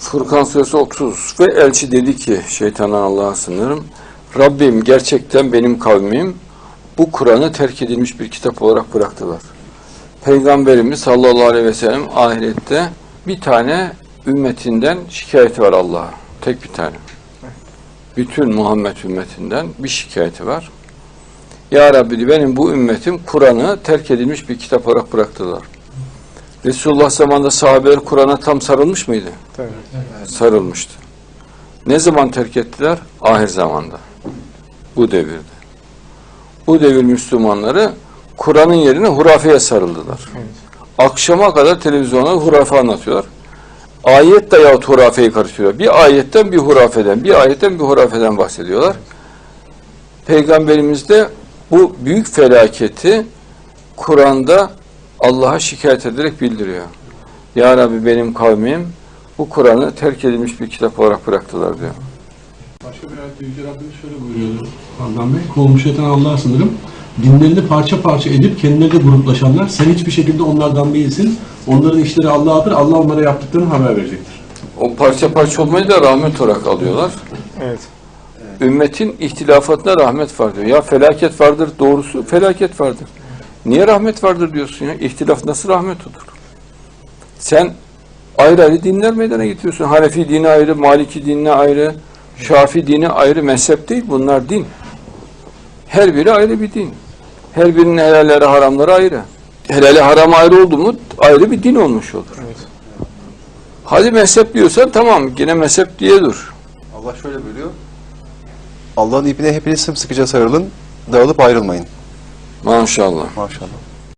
Furkan suresi 30 ve elçi dedi ki şeytandan Allah'a sınırım. Rabbim gerçekten benim kavmim bu Kur'an'ı terk edilmiş bir kitap olarak bıraktılar. Peygamberimiz sallallahu aleyhi ve sellem ahirette bir tane ümmetinden şikayeti var Allah'a. Tek bir tane. Bütün Muhammed ümmetinden bir şikayeti var. Ya Rabbi benim bu ümmetim Kur'an'ı terk edilmiş bir kitap olarak bıraktılar. Resulullah zamanında sahabeler Kur'an'a tam sarılmış mıydı? Sarılmıştı. Ne zaman terk ettiler? Ahir zamanda. Bu devirde. Bu devir Müslümanları Kur'an'ın yerine hurafeye sarıldılar. Akşama kadar televizyonda hurafe anlatıyorlar. Ayet de yahut hurafeyi karıştırıyor. Bir ayetten bir hurafeden, bir ayetten bir hurafeden bahsediyorlar. Peygamberimiz de bu büyük felaketi Kur'an'da Allah'a şikayet ederek bildiriyor. Ya Rabbi benim kavmim bu Kur'an'ı terk edilmiş bir kitap olarak bıraktılar diyor. Başka bir ayette Yüce Rabbimiz şöyle buyuruyordu. Adnan Bey, kovmuş yatan Allah'a sınırım. Dinlerini parça parça edip kendileri de gruplaşanlar, sen hiçbir şekilde onlardan değilsin. Onların işleri Allah'adır, Allah onlara yaptıklarını haber verecektir. O parça parça olmayı da rahmet olarak alıyorlar. Evet. Ümmetin ihtilafatına rahmet var diyor. Ya felaket vardır doğrusu felaket vardır. Niye rahmet vardır diyorsun ya? İhtilaf nasıl rahmet olur? Sen ayrı ayrı dinler meydana getiriyorsun. Hanefi dini ayrı, Maliki dinine ayrı, Şafi dini ayrı mezhep değil. Bunlar din. Her biri ayrı bir din. Her birinin helalleri haramları ayrı. Helali haram ayrı oldu mu ayrı bir din olmuş olur. Evet. Hadi mezhep diyorsan tamam yine mezhep diye dur. Allah şöyle buyuruyor. Allah'ın ipine hepiniz sımsıkıca sarılın, dağılıp ayrılmayın. Maşallah. Maşallah.